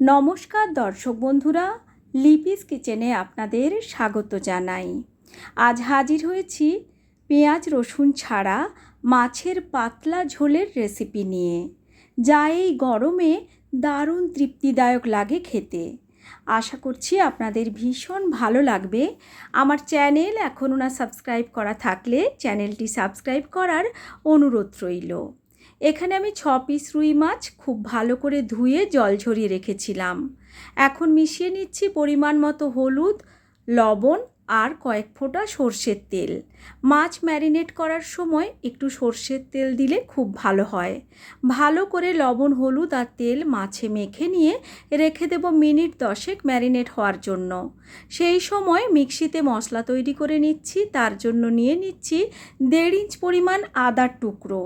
নমস্কার দর্শক বন্ধুরা, লিপিস কিচেনে আপনাদের স্বাগত জানাই। আজ হাজির হয়েছি পেঁয়াজ রসুন ছাড়া মাছের পাতলা ঝোলের রেসিপি নিয়ে, যা এই গরমে দারুণ তৃপ্তিদায়ক লাগে খেতে। আশা করছি আপনাদের ভীষণ ভালো লাগবে। আমার চ্যানেল এখনও না সাবস্ক্রাইব করা থাকলে চ্যানেলটি সাবস্ক্রাইব করার অনুরোধ রইল। এখানে আমি ছ পিস রুই মাছ খুব ভালো করে ধুয়ে জল ঝরিয়ে রেখেছিলাম। এখন মিশিয়ে নিচ্ছি পরিমাণ মতো হলুদ, লবণ আর কয়েক ফোঁটা সর্ষের তেল। মাছ ম্যারিনেট করার সময় একটু সর্ষের তেল দিলে খুব ভালো হয়। ভালো করে লবণ, হলুদ আর তেল মাছে মেখে নিয়ে রেখে দেব মিনিট দশেক ম্যারিনেট হওয়ার জন্য। সেই সময় মিক্সিতে মশলা তৈরি করে নিচ্ছি, তার জন্য নিয়ে নিচ্ছি দেড় ইঞ্চ পরিমাণ আদার টুকরো।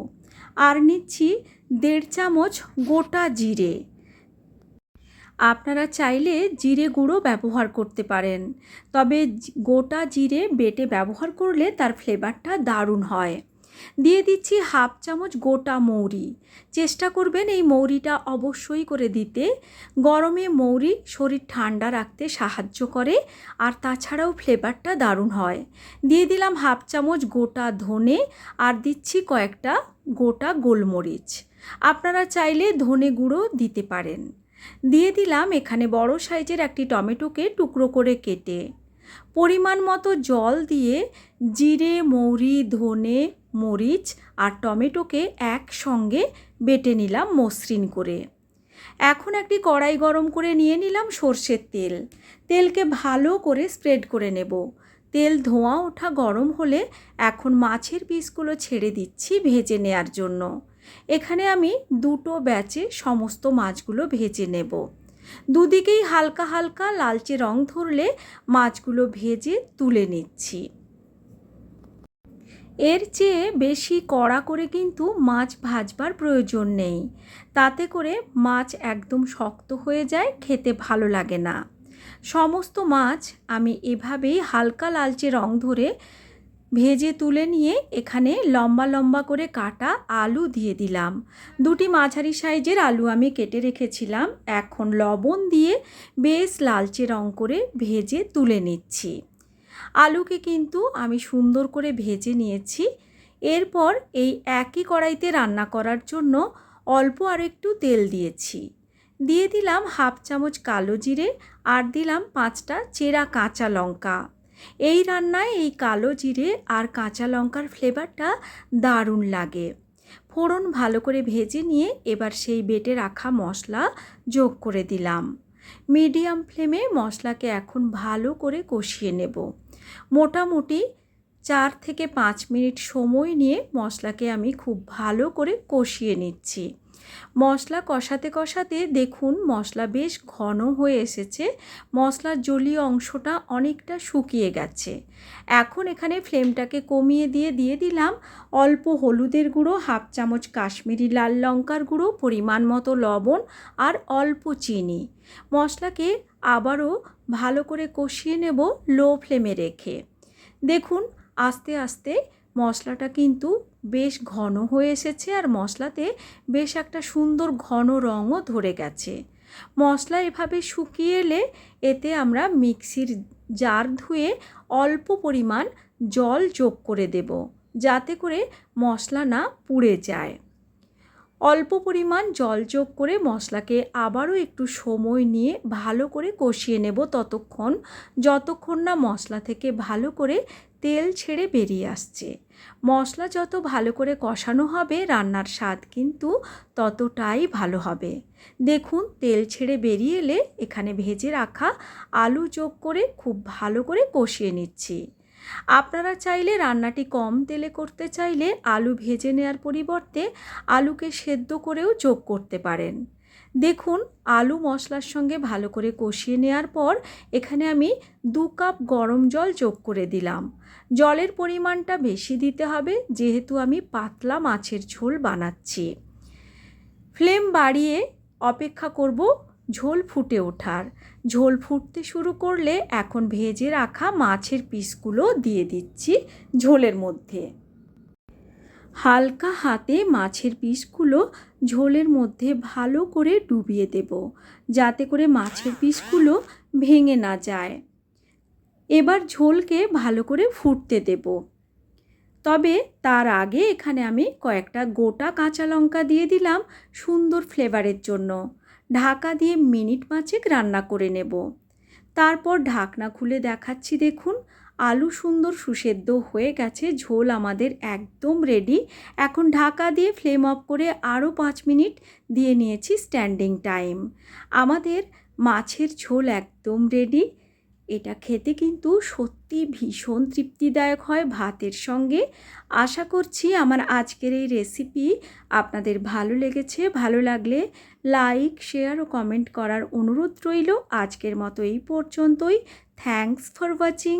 আর নিচ্ছি দেড় চামচ গোটা জিরে। আপনারা চাইলে জিরে গুঁড়ো ব্যবহার করতে পারেন, তবে গোটা জিরে বেটে ব্যবহার করলে তার ফ্লেভারটা দারুণ হয়। দিয়ে দিচ্ছি হাফ চামচ গোটা মৌরি। চেষ্টা করবেন এই মৌরিটা অবশ্যই করে দিতে। গরমে মৌরি শরীর ঠান্ডা রাখতে সাহায্য করে আর তাছাড়াও ফ্লেভারটা দারুণ হয়। দিয়ে দিলাম হাফ চামচ গোটা ধনে আর দিচ্ছি কয়েকটা গোটা গোলমরিচ। আপনারা চাইলে ধনে গুঁড়ো দিতে পারেন। দিয়ে দিলাম এখানে বড় সাইজের একটি টমেটোকে টুকরো করে কেটে। পরিমাণ মতো জল দিয়ে জিরে, মৌরি, ধনে, মরিচ আর টমেটোকে একসঙ্গে বেটে নিলাম মসৃণ করে। এখন একটি কড়াই গরম করে নিয়ে নিলাম সর্ষের তেল। তেলকে ভালো করে স্প্রেড করে নেব। তেল ধোঁয়া ওঠা গরম হলে এখন মাছের পিসগুলো ছেড়ে দিচ্ছি ভেজে নেয়ার জন্য। এখানে আমি দুটো ব্যাচে সমস্ত মাছগুলো ভেজে নেব। দুদিকেই হালকা হালকা লালচে রং ধরলে মাছগুলো ভেজে তুলে নিচ্ছি। এর চেয়ে বেশি কড়া করে কিন্তু মাছ ভাজবার প্রয়োজন নেই। তাতে করে মাছ একদম শক্ত হয়ে যায়, খেতে ভালো লাগে না। সমস্ত মাছ আমি এভাবেই হালকা লালচে রং ধরে ভেজে তুলে নিয়ে এখানে লম্বা লম্বা করে কাটা আলু দিয়ে দিলাম। দুটি মাঝারি সাইজের আলু আমি কেটে রেখেছিলাম। এখন লবণ দিয়ে বেশ লালচে রং করে ভেজে তুলে নিচ্ছি। আলুকে কিন্তু আমি সুন্দর করে ভেজে নিয়েছি। এরপর এই একই কড়াইতে রান্না করার জন্য অল্প আর একটু তেল দিয়েছি। দিয়ে দিলাম হাফ চামচ কালো জিরে আর দিলাম পাঁচটা চেরা কাঁচা লঙ্কা। এই রান্নায় এই কালো জিরে আর কাঁচা লঙ্কার ফ্লেভারটা দারুণ লাগে। ফোড়ন ভালো করে ভেজে নিয়ে এবার সেই বেটে রাখা মশলা যোগ করে দিলাম। মিডিয়াম ফ্লেমে মশলাকে এখন ভালো করে কষিয়ে নেব। মোটামুটি চার থেকে পাঁচ মিনিট সময় নিয়ে মশলাকে আমি খুব ভালো করে কষিয়ে নিচ্ছি। মশলা কষাতে কষাতে দেখুন মশলা বেশ ঘন হয়ে এসেছে। মশলার জলীয় অংশটা অনেকটা শুকিয়ে গেছে। এখন এখানে ফ্লেমটাকে কমিয়ে দিয়ে দিয়ে দিলাম। অল্প হলুদের গুঁড়ো, হাফ চামচ কাশ্মীরি লাল লঙ্কার গুঁড়ো, পরিমাণ মতো লবণ আর অল্প চিনি। মশলাকে আবারও ভালো করে কষিয়ে নেব লো ফ্লেমে রেখে। দেখুন, আস্তে আস্তে মশলাটা কিন্তু বেশ ঘন হয়ে এসেছে আর মশলাতে বেশ একটা সুন্দর ঘন রঙও ধরে গেছে। মশলা এভাবে শুকিয়ে এলে এতে আমরা মিক্সির জার ধুয়ে অল্প পরিমাণ জল যোগ করে দেব, যাতে করে মশলা না পুড়ে যায়। অল্প পরিমাণ জল যোগ করে মশলাকে আবারও একটু সময় নিয়ে ভালো করে কষিয়ে নেব ততক্ষণ, যতক্ষণ না মশলা থেকে ভালো করে তেল ছেড়ে বেরিয়ে আসছে। মশলা যত ভালো করে কষানো হবে রান্নার স্বাদ কিন্তু ততটাই ভালো হবে। দেখুন, তেল ছেড়ে বেরিয়ে এলে এখানে ভেজে রাখা আলু যোগ করে খুব ভালো করে কষিয়ে নিচ্ছি। আপনারা চাইলে রান্নাটি কম তেলে করতে চাইলে আলু ভেজে নেওয়ার পরিবর্তে আলুকে সেদ্ধ করেও যোগ করতে পারেন। দেখুন, আলু মশলার সঙ্গে ভালো করে কষিয়ে নেওয়ার পর এখানে আমি দু কাপ গরম জল যোগ করে দিলাম। জলের পরিমাণটা বেশি দিতে হবে, যেহেতু আমি পাতলা মাছের ঝোল বানাচ্ছি। ফ্লেম বাড়িয়ে অপেক্ষা করব ঝোল ফুটে ওঠার। ঝোল ফুটতে শুরু করলে এখন ভেজে রাখা মাছের পিসগুলো দিয়ে দিচ্ছি ঝোলের মধ্যে। হালকা হাতে মাছের পিসগুলো ঝোলের মধ্যে ভালো করে ডুবিয়ে দেব, যাতে করে মাছের পিসগুলো ভেঙে না যায়। এবার ঝোলকে ভালো করে ফুটতে দেব। তবে তার আগে এখানে আমি কয়েকটা গোটা কাঁচা লঙ্কা দিয়ে দিলাম সুন্দর ফ্লেভারের জন্য। ঢাকা দিয়ে মিনিট পাঁচেক রান্না করে নেব। তারপর ঢাকনা খুলে দেখাচ্ছি দেখুন আলু সুন্দর সুসেদ্ধ হয়ে গেছে, ঝোল আমাদের একদম রেডি এখন ঢাকা দিয়ে ফ্লেম অফ করে আরও পাঁচ মিনিট দিয়ে নিয়েছি স্ট্যান্ডিং টাইম আমাদের মাছের ঝোল একদম রেডি এটা খেতে কিন্তু সত্যি ভীষণ তৃপ্তিদায়ক হয় ভাতের সঙ্গে। আশা করছি আমার আজকের এই রেসিপি আপনাদের ভালো লেগেছে। ভালো লাগলে লাইক শেয়ার ও কমেন্ট করার অনুরোধ রইল। আজকের মতো এই পর্যন্তই। Thanks for watching